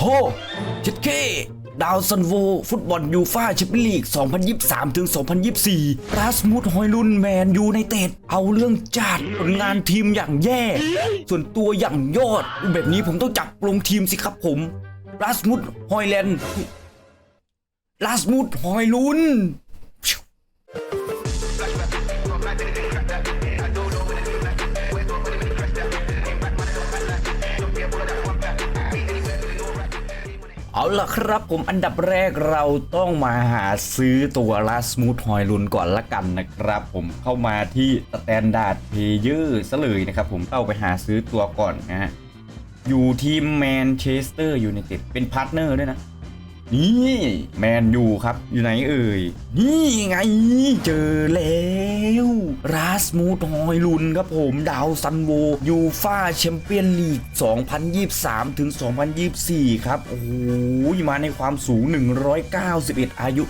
โฮชิดเคดาวซันโว ฟุตบอลยูฟ่าแชมเปี้ยนลีก 2023 ถึง 2024ราสมุดฮอยลุนแมนยูในเตดเอาเรื่องจัดผลงานทีมอย่างแย่ ส่วนตัวอย่างยอด แบบนี้ผมต้องจับลงทีมสิครับผมราสมุดฮอยแลนด์ราสมุดฮอยลุน เอาล่ะครับผมอันดับแรกเราต้องมาหาซื้อตัวลาสมูทฮอยลุนก่อนละกันนะครับผมเข้ามาที่สแตนดาร์ดเพเยอร์ซะเลยนะครับผมเข้าไปหาซื้อตัวก่อนนะฮะอยู่ทีมแมนเชสเตอร์ยูไนเต็ดเป็นพาร์ทเนอร์ด้วยนะ นี่แมนยูครับ อยู่ไหนเอ่ย นี่ไง เจอแล้วราสมูทอยลุนครับผมดาวซันโวยูฟาแชมเปี้ยนลีก 2023 ถึง 2024 ครับ โอ้โหมาในความสูง 191 อายุ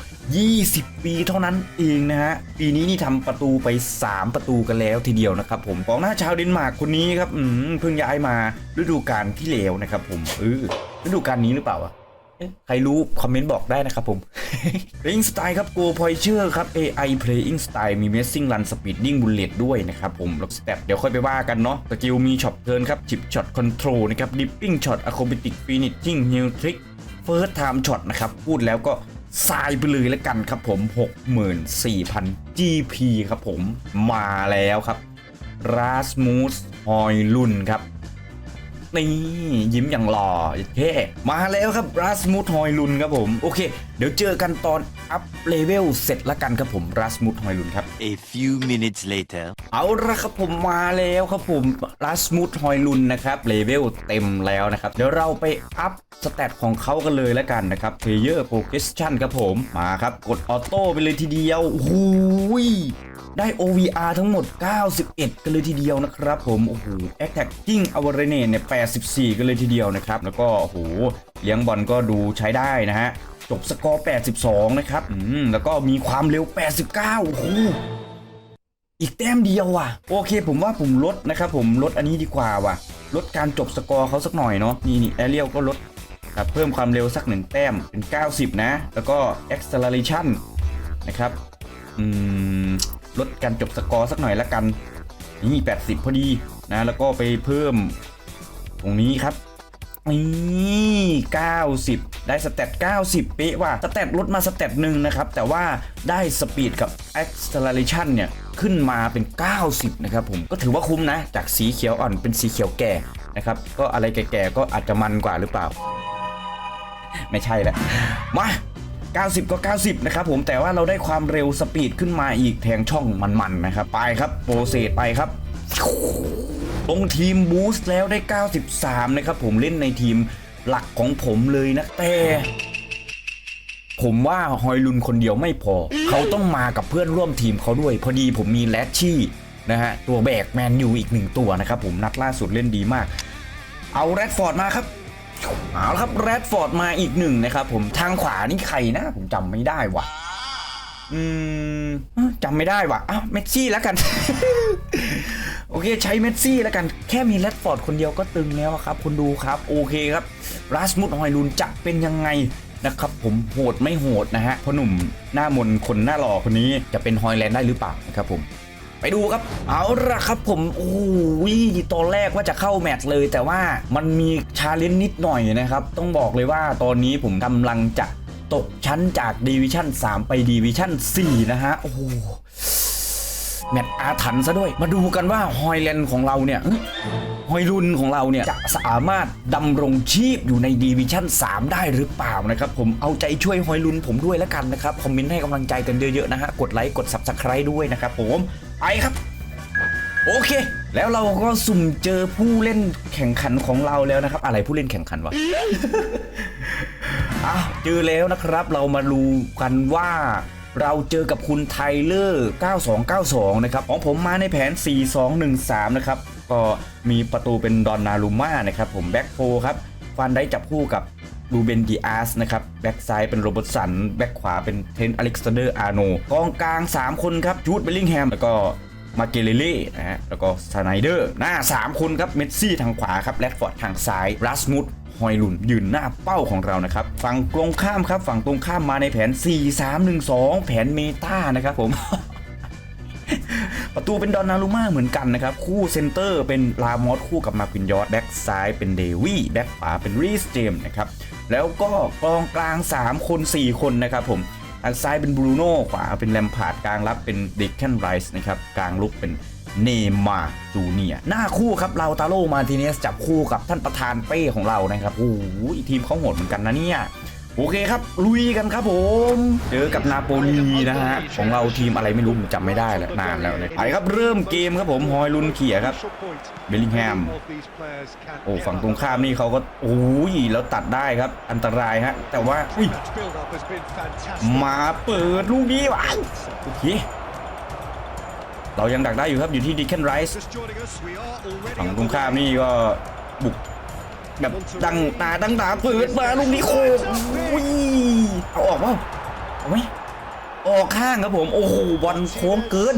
20 ปีเท่านั้นเองนะฮะ ปีนี้นี่ทำประตูไป 3 ประตูกันแล้วทีเดียวนะครับผมกองหน้าชาวเดนมาร์กคนนี้ครับเพิ่งย้ายมาฤดูกาลที่แล้วนะครับผมเออฤดูกาลนี้หรือเปล่าอะ ใครรู้ คอมเมนต์บอกได้นะครับผม Playing Style ครับ Go p o i t u r e ครับ AI Playing Style มี Messing Run Speeding Bullet ด้วยนะครับผมแล้วสเต็ปเดี๋ยวค่อยไปว่ากันเนาะสกิลมีช็อตเทิร์นครับจิบช็อตคอนโทรลนะครับ Dipping Shot Acrobatic Finishing Heel Trick First Time Shot นะครับพูดแล้วก็สายไปเลยแล้วกันครับผม 64,000 GP ครับผมมาแล้วครับ Rasmus h o y l u n ครับ นี่ยิ้มอย่างหล่อเท่มาแล้วครับรัสมุทฮอยลุนครับผมโอเค เดี๋ยวเจอกันตอนอัพเลเวลเสร็จละกันครับผมรัสมุทฮอยลุนครับ A few minutes later. เอาละครับผมมาแล้วครับผมรัสมุทฮอยลุนนะครับเลเวลเต็มแล้วนะครับเดี๋ยวเราไปอัพสเตตของเขากันเลยแล้วกันนะครับ Player Progression ครับผมมาครับกดออโต้ไปเลยทีเดียวโอ้โหย ได้ OVR ทั้งหมด 91 กันเลยทีเดียวนะครับผมโอ้โห Attacking Awareness เนี่ย 84 กันเลยทีเดียวนะครับ แล้วก็โอ้โหเลี้ยงบอลก็ดูใช้ได้นะฮะ จบสกอร์ 82 นะครับอืมแล้วก็มีความเร็ว 89 โอ้โหอีกแต้มเดียวว่ะ โอเคผมว่าผมลดนะครับผมลดอันนี้ดีกว่าว่ะ ลดการจบสกอร์เขาสักหน่อยเนาะนี่นี่แอเรียลก็ลดครับเพิ่มความเร็วสักหนึ่งแต้มเป็น 90 นะ แล้วก็ acceleration นะครับ อืม ลดการจบสกอร์สักหน่อยละกัน นี่ 80 พอดีนะ แล้วก็ไปเพิ่ม ตรงนี้ครับนี่90 ได้สเตต90 เป๊ะว่ะสเตตลดมาสเตตหนึ่งนะครับ แต่ว่าได้สปีดกับ acceleration เนี่ย ขึ้นมาเป็น 90 นะครับผมก็ถือว่าคุ้มนะ จากสีเขียวอ่อนเป็นสีเขียวแก่นะครับ ก็อะไรแก่ๆก็อาจจะมันกว่าหรือเปล่า ไม่ใช่แหละมา 90 ก็ 90 นะครับผมแต่ว่าเราได้ความเร็วสปีดขึ้นมาอีกแทงช่องมันๆนะครับ ไปครับโปรเซสไปครับลงทีมบูสต์แล้วได้ 93 นะครับผมเล่นในทีมหลักของผมเลยนะแต่ผมว่าฮอยลุนคนเดียวไม่พอ เขาต้องมากับเพื่อนร่วมทีมเขาด้วย พอดีผมมีแรชชี่นะฮะ ตัวแบกแมนยูอีกหนึ่งตัวนะครับผมนัดล่าสุดเล่นดีมาก เอาแรดฟอร์ดมาครับ เอาละครับแรดฟอร์ดมาอีกหนึ่งนะครับผมทางขวานี่ใครนะ ผมจำไม่ได้ว่ะ อืมจำไม่ได้ว่ะอ้าวเมสซี่แล้วกัน โอเคใช้เมสซี่แล้วกันแค่มีแรดฟอร์ดคนเดียวก็ตึงแล้วครับ คุณดูครับ โอเคครับราสมุดฮอยลุนจะเป็นยังไงนะครับผมโหดไม่โหดนะฮะพ่อหนุ่มหน้ามนคนหน้าหล่อคนนี้จะเป็นฮอยแลนด์ได้หรือเปล่านะครับผม ไปดูครับ เอาละครับผมโอ้ยตอนแรกว่าจะเข้าแมตช์เลย แต่ว่ามันมีชาเลนจ์นิดหน่อยนะครับ ต้องบอกเลยว่าตอนนี้ผมกำลังจะตกชั้นจากดีวิชั่น 3 ไปดีวิชั่น 4 นะฮะ โอ้โหแมตช์อาถรรพ์ซะด้วย มาดูกันว่าฮอยแลนด์ของเราเนี่ยอื้อฮอยลุนของเราเนี่ย จะสามารถดำรงชีพอยู่ในดีวิชั่น 3 ได้หรือเปล่านะครับ ผมเอาใจช่วยฮอยลุนผมด้วยแล้วกันนะครับ คอมเมนต์ให้กำลังใจกันเยอะๆนะฮะ กดไลค์กด Subscribe ด้วยนะครับผม ไปครับ โอเค แล้วเราก็สุ่มเจอผู้เล่นแข่งขันของเราแล้วนะครับ อะไรผู้เล่นแข่งขันวะอ้าวเจอแล้วนะครับ เรามาดูกันว่าเราเจอกับคุณไทเลอร์ 9292 นะครับ ของผมมาในแผน 4213 นะครับ ก็มีประตูเป็นดอนนารูมานะครับ ผมแบ็กโฟครับฟันได้จับคู่กับ ลูเบนดีอาสนะครับ แบ็กซ้ายเป็นโรเบิร์ตสัน แบ็กขวาเป็นเทนอเล็กซานเดอร์อาร์โนกองกลาง 3 คนครับจูดเบลลิงแฮม แล้วก็มาเกเลเล่นะฮะ แล้วก็สไนเดอร์ หน้า 3 คนครับ เมสซี่ทางขวาครับ แรดฟอร์ดทางซ้าย รัสมุดฮอยลุนยืนหน้าเป้าของเรานะครับ ฝั่งตรงข้ามครับฝั่งตรงข้ามมาในแผน 4 3 1 2 แผนเมตานะครับผมประตูเป็นดอนนารุมาเหมือนกันนะครับ คู่เซนเตอร์เป็นลามอสคู่กับมาควินยอร์ดแบ็กซ้ายเป็นเดวี่แบ็กขวาเป็นรีสเจมนะครับ แล้วก็กองกลาง 3 คน 4 คนนะครับผมทางซ้ายเป็นบรูโน่ขวาเป็นแลมพาร์ดกลางรับเป็นเด็กแคนไรส์นะครับกลางลุกเป็นเนมาร์จูเนียหน้าคู่ครับเราตาโลมาทีเนสจับคู่กับท่านประธานเป้ของเรานะครับโอ้โหทีมเขาโหดเหมือนกันนะเนี่ย โอเคครับ ลุยกันครับผม เจอกับนาโปลีนะฮะ ของเราทีมอะไรไม่รู้จำไม่ได้แล้วนานแล้วเนี่ยไปครับเริ่มเกมครับผมฮอยลุนเขียครับเบลลิงแฮมโอ้ฝั่งตรงข้ามนี่เขาก็โอ้ยแล้วตัดได้ครับอันตรายฮะ แต่ว่าอุ้ยมาเปิดลูกนี้วะโอเคเรายังดักได้อยู่ครับอยู่ที่ดิเคนไรส์ฝั่งตรงข้ามนี่ก็บุก แบบดังตาดังตาเปิดมาลูกนี้โคกอุ้ยเอาออกเปล่าเอาไหมออกข้างครับผม โอ้โหบอลโค้งเกิน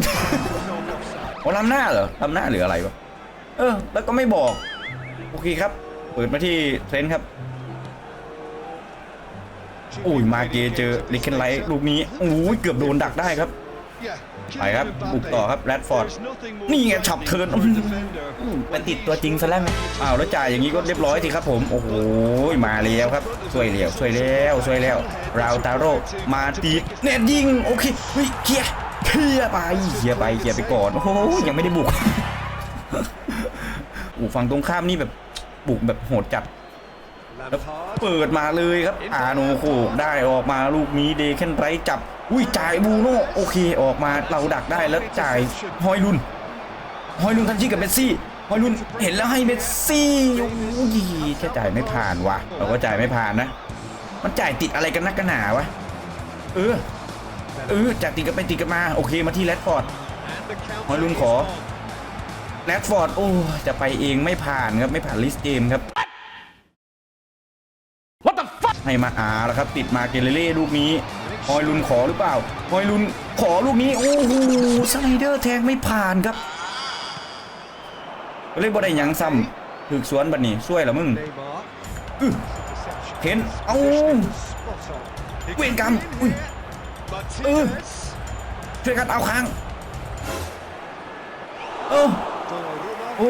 โอ้ล้ำหน้าเหรอล้ำหน้าหรืออะไรวะเออ แล้วก็ไม่บอก โอเคครับ เปิดมาที่เทรนด์ครับโอ้ยมาเกเจอลิเคนไลท์ลูกนี้โอ้ยเกือบโดนดักได้ครับ ไปครับบุกต่อครับแรดฟอร์ดนี่ไงฉับเทิร์นอื้อหือไปติดตัวจริงซะแล้วไหมอ้าวแล้วจ่ายอย่างนี้ก็เรียบร้อยสิครับผมโอ้โหมาแล้วครับช่วยแล้วช่วยแล้วช่วยแล้วราวตาโร่มาตีเน็ตยิงโอเคเฮ้ยเคลียร์เคลียร์ไปเคลียร์ไปเคลียร์ไปก่อนโอ้โหยังไม่ได้บุกอูฝั่งตรงข้ามนี่แบบบุกแบบโหดจัด แล้วเปิดมาเลยครับอาโนโคกได้ออกมาลูกนี้เดเคนไรจับอุ้ยจ่ายบูโน่โอเคออกมาเราดักได้แล้วจ่ายฮอยลุนฮอยลุนทันชีกับเมสซี่ฮอยลุนเห็นแล้วให้เมสซี่อุ้ยแค่จ่ายไม่ผ่านวะเราก็จ่ายไม่ผ่านนะ มันจ่ายติดอะไรกันนักกันหนาวะเออเออจ่ายติดกันไปติดกันมาโอเคมาที่แรดฟอร์ดฮอยลุนขอแรดฟอร์ดโอ้จะไปเองไม่ผ่านครับไม่ผ่านลิสเกมครับ What the fuck ให้มาอาแล้วครับ ติดมาเกเรเล่ลูกนี้ฮอยลุนขอหรือเปล่าฮอยลุนขอลูกนี้โอ้โหสไลเดอร์แทงไม่ผ่านครับเล่นบ่ได้ยังซ้ำถึกสวนบัดนี้ช่วยเหรอมึงเห็นเอาเวรกรรมอุ้ยเออช่วยกันเอาค้างเออโอ้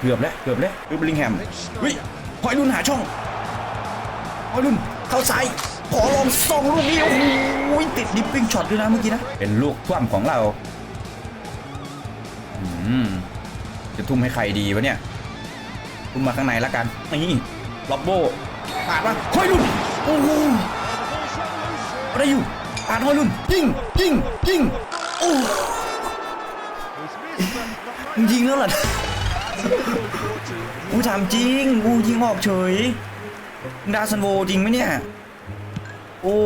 เกือบแล้วเกือบแล้วคือเบลลิงแฮมเฮ้ยฮอยลุนหาช่องฮอยลุนเข้าซ้ายขอลองส่องลูกนี้โอ้โหติดดิปปิ้งช็อตด้วยนะเมื่อกี้นะ เป็นลูกคว่ำของเราอืมจะทุ่มให้ใครดีวะเนี่ยทุ่มมาข้างในล้วกันนี่ล็อบโบปาดมาฮอยลุนโอ้โหอะไรอยู่ปาดฮอยลุนยิงยิงยิงโอ้ยิงแล้วเหรอ ถามจริงกูยิงออกเฉยดาซันโวจริงไหมเนี่ย โอ้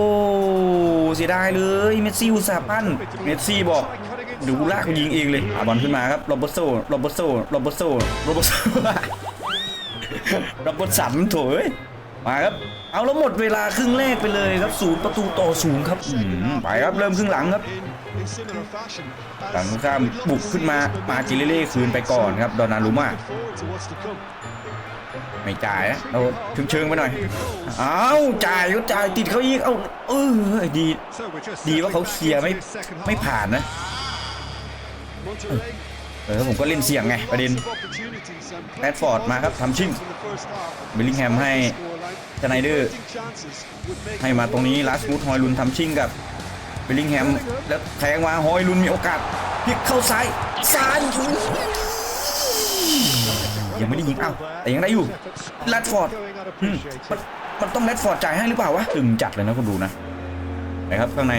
เสียดายเลย เมสซี่อุตส่าห์ปั้น เมสซี่บอกเดี๋ยวกูลากกูยิงเองเลยอาบอลขึ้นมาครับโรเบร์ตโซโรเบร์ตโซโรเบร์ตโซโรเบร์ตโซโรเบร์ตสันโถเอ้ย มาครับ เอาแล้วหมดเวลาครึ่งแรกไปเลยครับศูนย์ประตูต่อศูนย์ครับอืมไปครับเริ่มครึ่งหลังครับหลังข้ามบุกขึ้นมามาจิเล่เล่คืนไปก่อนครับดอนนารุมาไม่จ่ายนะเราเชิงเชิงๆไปหน่อยอ้าวจ่ายก็จ่ายติดเขาอีก เอ้าเออดี ดีว่าเขาเคลียร์ไม่ไม่ผ่านนะ เออผมก็เล่นเสี่ยงไงประเด็นแรดฟอร์ดมาครับทำชิ่งเบลลิงแฮมให้ชไนเดอร์ให้มาตรงนี้ลาสมูดฮอยลุนทำชิ่งกับเบลลิงแฮมแล้วแทงมาฮอยลุนมีโอกาสพลิกเข้าซ้ายซ้ายยังไม่ได้ยิงเอ้าแต่ยังได้อยู่แรดฟอร์ดมมันมันต้องแรดฟอร์ดจ่ายให้หรือเปล่าวะตึงจัดเลยนะคุณดูนะนะครับข้างใน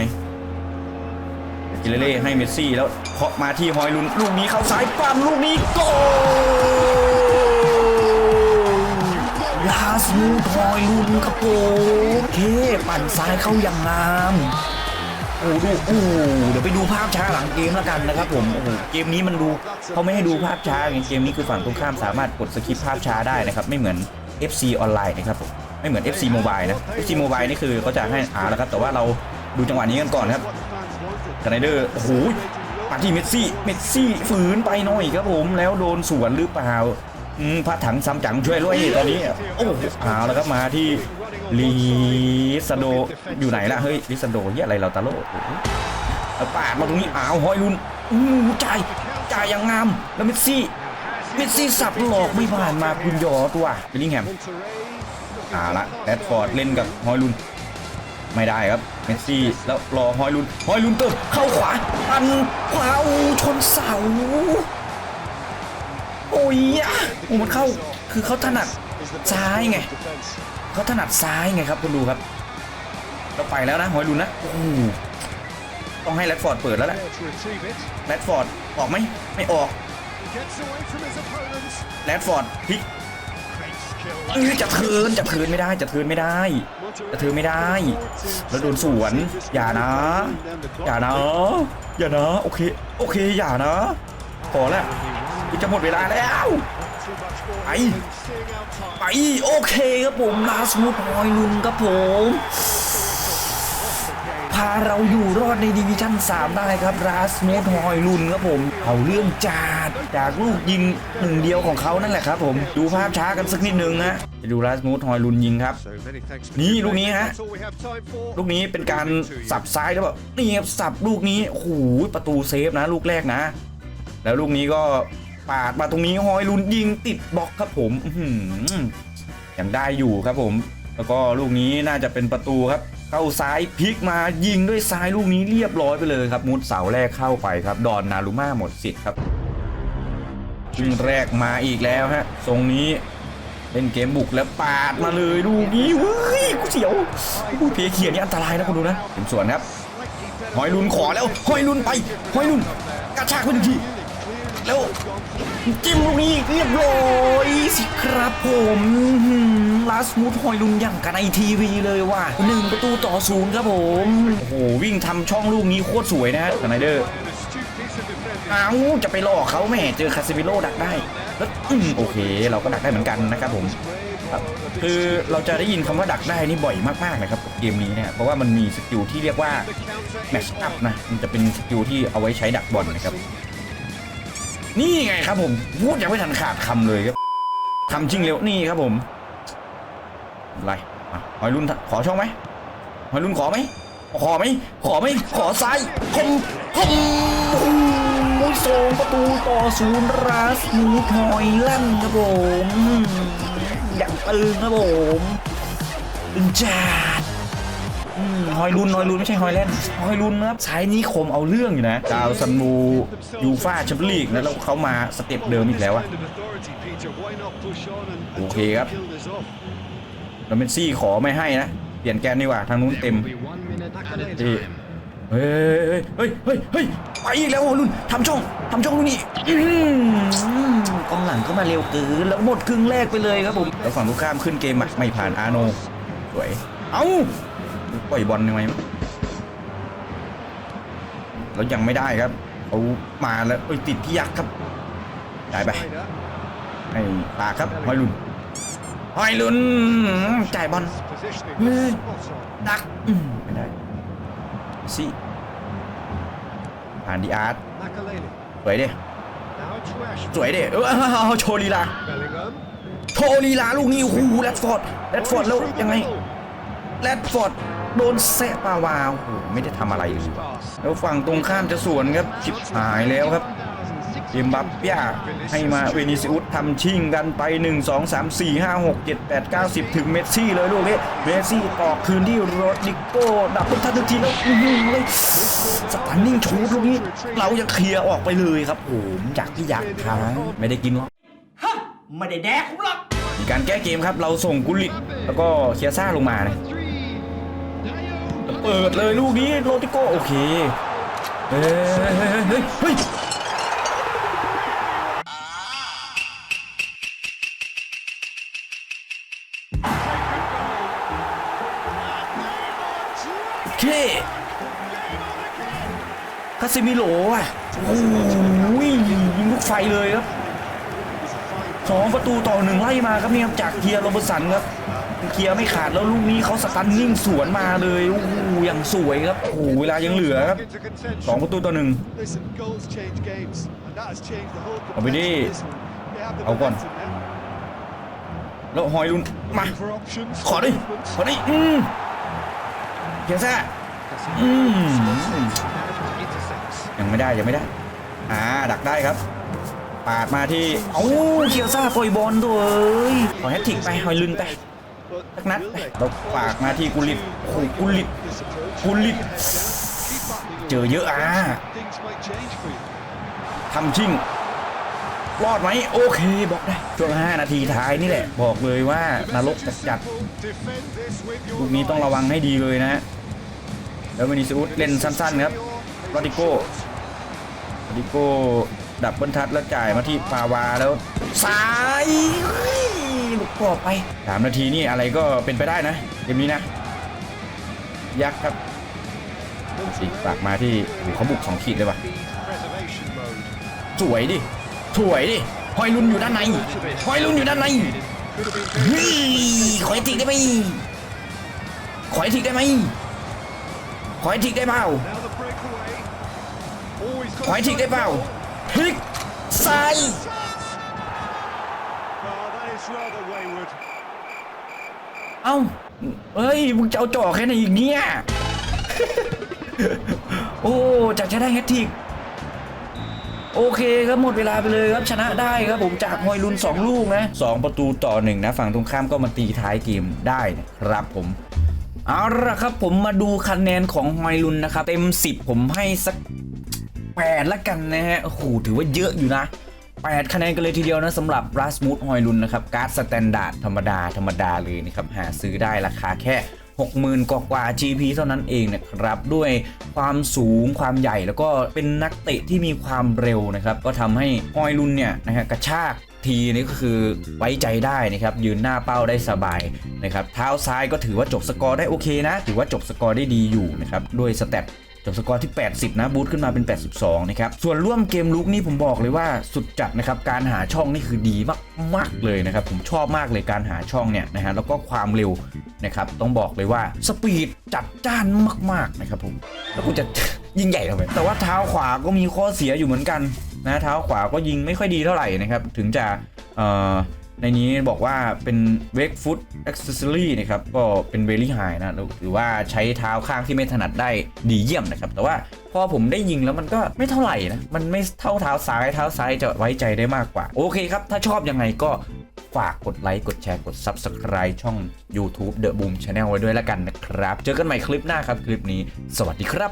กิเลเล่ให้เมสซี่แล้วเคาะมาที่ฮอยลุนลูกนี้เข้าซ้ายปั้มลูกนี้โกลาสมูทอยลุนครับโอ้โอเคปั่นซ้ายเข้าอย่างงามโอ้ดูโอ้เดี๋ยวไปดูภาพช้าหลังเกมแล้วกันนะครับผมโอ้เกมนี้มันดูเขาไม่ให้ดูภาพช้าไงเกมนี้คือฝั่งตรงข้ามสามารถกดสคริปภาพช้าได้นะครับ ไม่เหมือน FC ออนไลน์นะครับผมไม่เหมือน FC Mobile นะ FC Mobile นี่คือเขาจะให้อ่าแล้วครับ แต่ว่าเราดูจังหวะนี้กันก่อนครับ ไนเดอร์โอ้โหปาที่เมสซี่ เมสซี่ฝืนไปหน่อยครับผม แล้วโดนสวนหรือเปล่าอืมพระถังซัมจังช่วยด้วยตอนนี้ โอ้โหเอาแล้วครับมาที่ลิซาโดอยู่ไหนล่ะ เฮ้ยลิซาโดเหียอะไรเราตาโลปาดมาตรงนี้อ้าวหอยลุนอู้จ่ายจ่ายอย่างงาม แล้วเมสซี่ เมสซี่สับหลอกไม่ผ่านมาคุณยอตัวเบลลิงแฮมเอาละแรดฟอร์ดเล่นกับฮอยลุน ไม่ได้ครับเมสซี่แล้วรอฮอยลุนฮอยลุนเติมเข้าขวาอันขวาอูชนเสาโอ้ยอะโอ้มันเข้าคือเขาถนัดซ้ายไงเขาถนัดซ้ายไงครับคุณดูครับเราไปแล้วนะฮอยลุนนะโอ้ต้องให้แรดฟอร์ดเปิดแล้วแหละแรดฟอร์ดออกไหมไม่ออกแรดฟอร์ดพลิก เอ้ยจะเทินจะเทินไม่ได้จะเทินไม่ได้จะเทินไม่ได้ แล้วโดนสวนอย่านะ อย่านะอย่านะโอเคโอเคอย่านะพอแล้วจะหมดเวลาแล้วไปไปโอเคครับผมลาสมูทพอยลุนครับผม พาเราอยู่รอดในดิวิชั่น 3 ได้ครับราสมูทฮอยลุนครับผมเอาเรื่องจาดจากลูกยิงหนึ่งเดียวของเขานั่นแหละครับผมดูภาพช้ากันสักนิดนึงฮะจะดูราสมูทฮอยลุนยิงครับ นี่ลูกนี้ฮะลูกนี้เป็นการสับซ้ายแล้วแบบนี่ครับสับลูกนี้โอ้โหประตูเซฟนะ ลูกแรกนะ แล้วลูกนี้ก็ปาดมาตรงนี้ฮอยลุนยิงติดบล็อกครับผมยังได้อยู่ครับผม แล้วก็ลูกนี้น่าจะเป็นประตูครับ เข้าซ้ายพลิกมายิงด้วยซ้ายลูกนี้เรียบร้อยไปเลยครับ มุดเสาแรกเข้าไปครับ ดอนนารุมาหมดสิทธิ์ครับครึ่งแรกมาอีกแล้วฮะทรงนี้เล่นเกมบุกแล้วปาดมาเลยลูกนี้เฮ้ยกูเสียวกูเพเขียนนี่อันตรายนะคุณดูนะเป็นสวนครับหอยลุนขอแล้วหอยลุนไปหอยลุนกระชากไปหนึ่งที แล้วจิ้มลูกนี้เรียบร้อยสิครับผมลาสมูทหอยลุนอย่างกันไอทีวีเลยว่ะหนึ่งประตูต่อศูนย์ครับผม โอ้โห วิ่งทำช่องลูกนี้โคตรสวยนะฮะสไนเดอร์อ้าวจะไปหลอกเขาแหม่เจอคาซิมิโลดักได้ แล้วอืมโอเค เราก็ดักได้เหมือนกันนะครับผมครับคือเราจะได้ยินคำว่าดักได้นี่บ่อยมากๆนะครับกับเกมนี้เนี่ยเพราะว่ามันมีสกิลที่เรียกว่าแมชอัพนะมันจะเป็นสกิลที่เอาไว้ใช้ดักบอลนะครับ นี่ไงครับผมพูดยังไม่ทันขาดคำเลยครับคำจริงเร็วนี่ครับผมไรหอยรุ่นขอช่องไหมหอยรุ่นขอไหมขอไหมขอไหมขอซ้ายคมคมโอ้โหสองประตูต่อศูนย์ราสูหอยลั่นครับผมอย่างตึงครับผมตึงจัด อืมหอยลุนหอยลุนไม่ใช่หอยแลนด์หอยลุนนะครับสายนี้คมเอาเรื่องอยู่นะดาวซันมูยูฟ่าแชมเปี้ยนลีกนะแล้วเขามาสเต็ปเดิมอีกแล้วอะโอเคครับแล้วเมสซี่ขอไม่ให้นะ เปลี่ยนแกนดีกว่าทางนู้นเต็มที่เฮ้ยเฮ้ยเฮ้ยเฮ้ยไปอีกแล้วหอยลุนทำช่องทำช่องลูกนี้กองหลังเข้ามาเร็วเกินแล้วหมดครึ่งแรกไปเลยครับผมแล้วฝั่งลูกข้ามขึ้นเกมไม่ผ่านอาโนสวย เอ้า ปล่อยบอลยังไงแล้วยังไม่ได้ครับเขามาแล้วเอ้ยติดพี่ยักษ์ครับจ่ายไปให้ปากครับหอยลุนหอยลุนจ่ายบอลเฮ้ยดักอืมไม่ได้สิผ่านดีอาร์ตสวยดิสวยดิเออโชว์ลีลาโชว์ลีลาลูกนี้โอ้โหแรดฟอร์ดแรดฟอร์ดแล้วยังไงแรดฟอร์ด โดนแซะปาวาวโอ้โหไม่ได้ทำอะไรเลยแล้วฝั่งตรงข้ามจะสวนครับชิบหายแล้วครับเอ็มบัปเปียให้มาเวนิซิอุสทำชิ่งกันไป 1 2 3 4 5 6 7 8 9 10 ถึงเมสซี่เลยลูกนี้เมสซี่ต่อคืนที่โรดริโก้ดับเบิลทัชทีแล้วอื้อหือเลยสตันนิ่งชูดลูกนี้เรายังเคลียร์ออกไปเลยครับโอ้โหอยากที่อยากทางไม่ได้กินหรอกไม่ได้แดกผมหรอกมีการแก้เกมครับเราส่งกุลิตแล้วก็เคียซ่าลงมานะ เปิดเลยลูกนี้โรติโก้โอเคเฮ้ยเฮ้ยเฮ้ยเฮ้ยเคคาซิมิโลอะโอ้ยยิงลูกไฟเลยครับ สองประตูต่อหนึ่งไล่มาครับเนี่ยครับจากเคียร์โรเบร์ตสันครับเคลียร์ไม่ขาดแล้วลูกนี้เขาสตันนิ่งสวนมาเลยโอ้โหอย่างสวยครับโอ้โหเวลายังเหลือครับสองประตูต่อหนึ่งเอาไปดิเอาก่อนแล้วหอยลุนมา for options. ขอดิขอดิอืมเกียร์ซ่าอืมยังไม่ได้ยังไม่ได้อ่าดักได้ครับ ปาดมาที่เอ้าเคียวซ่าปล่อยบอลตัวเอ้ยขอแฮตทิกไปหอยลุนไปสักนัดเราปากมาที่กุลิตโอ้กุลิตกุลิตเจอเยอะอะทำชิงรอดไหมโอเคบอกได้ช่วง 5 นาทีท้ายนี่แหละ บอกเลยว่านรกจัดจัดลูกนี้ต้องระวังให้ดีเลยนะ แล้ววินิซิอุสเล่นสั้นๆครับรอดิโก้รอดิโก้ ดับเบิลทัชแล้วจ่ายมาที่ปาวาแล้วซ้ายลูกกรอบไปสามนาทีนี่อะไรก็เป็นไปได้นะเกมนี้นะ ยักษ์ครับสิปากมาที่เขาบุกสองขีดเลยว่ะสวยดิสวยดิหอยลุนอยู่ด้านในหอยลุนอยู่ด้านในเฮ้ยขอให้ทิกได้ไหมขอให้ทิกได้ไหมขอให้ทิกได้เปล่า now the breakaway. Oh, he's ขอ got ให้ทิกได้เปล่า พลิกซ้าย Oh, that is rather wayward. เอ้าเฮ้ย มึงจะเอาจ่อแค่ไหนอีกเนี่ย โอ้จากจะได้แฮตทริกโอเคครับหมดเวลาไปเลยครับชนะได้ครับผมจากฮอยลุน 2 ลูกนะ 2 ประตูต่อหนึ่งนะ ฝั่งตรงข้ามก็มาตีท้ายเกมได้นะครับผมเอาละครับผมมาดูคะแนนของฮอยลุนนะครับ เต็ม 10 ผมให้สัก 8ละกันนะฮะโอ้โหถือว่าเยอะอยู่นะ 8 คะแนนกันเลยทีเดียวนะสำหรับรัสมูดฮอยลุนนะครับการ์ดสแตนดาร์ดธรรมดาธรรมดาเลยนะครับ หาซื้อได้ราคาแค่ 60,000 กว่ากว่า GP เท่านั้นเองนะครับ ด้วยความสูงความใหญ่แล้วก็เป็นนักเตะที่มีความเร็วนะครับ ก็ทำให้ฮอยลุนเนี่ยนะฮะกระชากทีนี่ก็คือไว้ใจได้นะครับ ยืนหน้าเป้าได้สบายนะครับ เท้าซ้ายก็ถือว่าจบสกอร์ได้โอเคนะ ถือว่าจบสกอร์ได้ดีอยู่นะครับ ด้วยสเตต จบสกอร์ที่ 80 นะบูทขึ้นมาเป็น 82 นะครับ ส่วนร่วมเกมลุกนี่ผมบอกเลยว่าสุดจัดนะครับ การหาช่องนี่คือดีมากๆเลยนะครับ ผมชอบมากเลยการหาช่องเนี่ยนะฮะแล้วก็ความเร็วนะครับต้องบอกเลยว่าสปีดจัดจ้านมากๆนะครับผมแล้วกูจะยิ่งใหญ่ทำไมแต่ว่าเท้าขวาก็มีข้อเสียอยู่เหมือนกันนะเท้าขวาก็ยิงไม่ค่อยดีเท่าไหร่นะครับถึงจะเอ่อ ในนี้บอกว่าเป็นเวกฟุตอ็อกเซอรี่นะครับ ก็เป็นเวลี่ไฮนะหรือว่าใช้เท้าข้างที่ไม่ถนัดได้ดีเยี่ยมนะครับ แต่ว่าพอผมได้ยิงแล้วมันก็ไม่เท่าไหร่นะ มันไม่เท่าเท้าซ้ายเท้าซ้ายจะไว้ใจได้มากกว่า โอเคครับ ถ้าชอบยังไงก็ฝากกดไลค์ กดแชร์ กด Subscribe ช่อง YouTube The Boom Channel ไว้ด้วยแล้วกันนะครับ เจอกันใหม่คลิปหน้าครับคลิปนี้ สวัสดีครับ